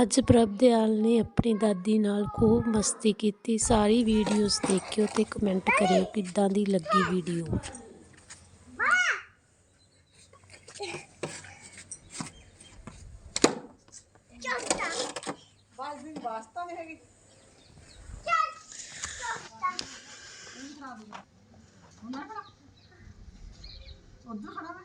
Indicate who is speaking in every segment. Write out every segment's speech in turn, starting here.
Speaker 1: ਅੱਜ ਪ੍ਰਭ ਦਿਆਲ ਨੇ ਆਪਣੀ ਦਾਦੀ ਨਾਲ ਖੂਬ ਮਸਤੀ ਕੀਤੀ। ਸਾਰੀ ਵੀਡੀਓਜ਼ ਦੇਖਿਓ ਤੇ ਕਮੈਂਟ ਕਰਿਓ ਕਿੱਦਾਂ ਦੀ ਲੱਗੀ ਵੀਡੀਓ
Speaker 2: ਵਾਸਤਾ ਨਹੀਂ ਹੈਗੀ ਹੁਣ ਨਾ ਖੜਾ। ਉਧਰ ਖੜਾ ਮੈਂ।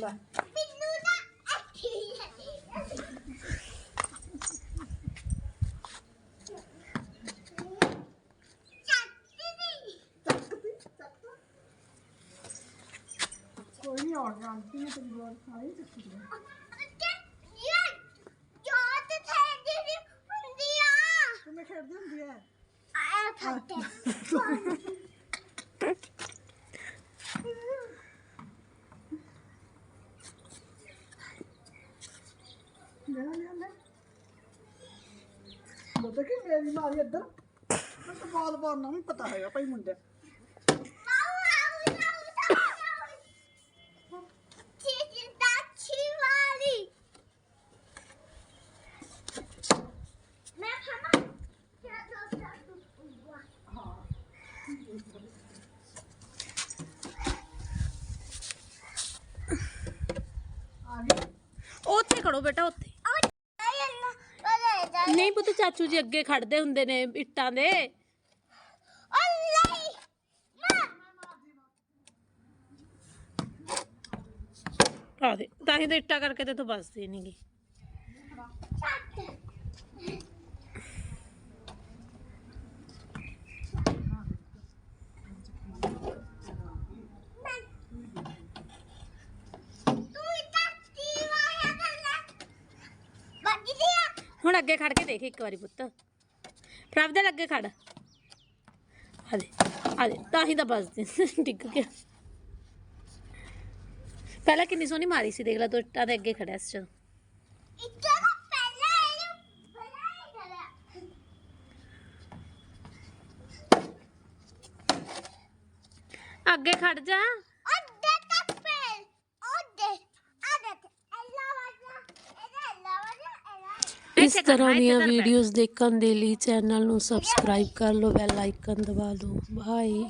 Speaker 2: burada. Söylüyor yani. Yine de bir böyle sayı tutuyor. Demek evden diye. Ayak attı. ਬਤਾ ਕਿ ਮੇਰੀ ਮਾਰੀ ਇੱਧਰ ਮੈਂ ਤਾਂ ਬਾਲ ਬਾਲ ਨਾ ਵੀ ਪਤਾ ਹੈਗਾ ਭਾਈ ਮੁੰਡੇ
Speaker 3: ਮੈਂ ਖਾਣਾ
Speaker 2: ਆ ਗਈ
Speaker 1: ਉੱਥੇ ਖੜੋ ਬੇਟਾ ਉੱਥੇ ਨਹੀਂ ਪੁੱਤ ਚਾਚੂ ਜੀ ਅੱਗੇ ਖੜਦੇ ਹੁੰਦੇ ਨੇ ਇੱਟਾਂ ਦੇ। ਆ ਦੇ ਤਾਂ ਹੀ ਤਾਂ ਇੱਟਾਂ ਕਰਕੇ ਤੇ ਤੂੰ ਬਸਦੀ ਨਹੀਂਗੀ ਹੁਣ ਅੱਗੇ ਖੜ ਕੇ ਦੇਖ ਇੱਕ ਵਾਰੀ ਪੁੱਤ। ਪ੍ਰਭ ਦੇ ਅੱਗੇ ਖੜ। ਆ ਦੇ ਆ ਦੇ ਤਾਂ ਹੀ ਤਾਂ ਬਸਦੀ ਡਿੱਗ ਗਿਆ। ਪਹਿਲਾਂ ਕਿੰਨੀ ਸੋਹਣੀ ਮਾਰੀ ਸੀ ਦੇਖ ਲੈ ਤੂੰ ਇੱਟਾਂ ਦੇ ਅੱਗੇ ਖੜਿਆ ਸੀ ਜਦੋਂ ਅੱਗੇ ਖੜ ਜਾ। ਇਸ ਤਰ੍ਹਾਂ ਦੀਆਂ ਵੀਡੀਓਜ਼ ਦੇਖਣ ਦੇ ਲਈ ਚੈਨਲ ਨੂੰ ਸਬਸਕ੍ਰਾਈਬ ਕਰ ਲਓ ਬੈਲ ਆਈਕਨ ਦਬਾ ਦਿਓ। ਬਾਏ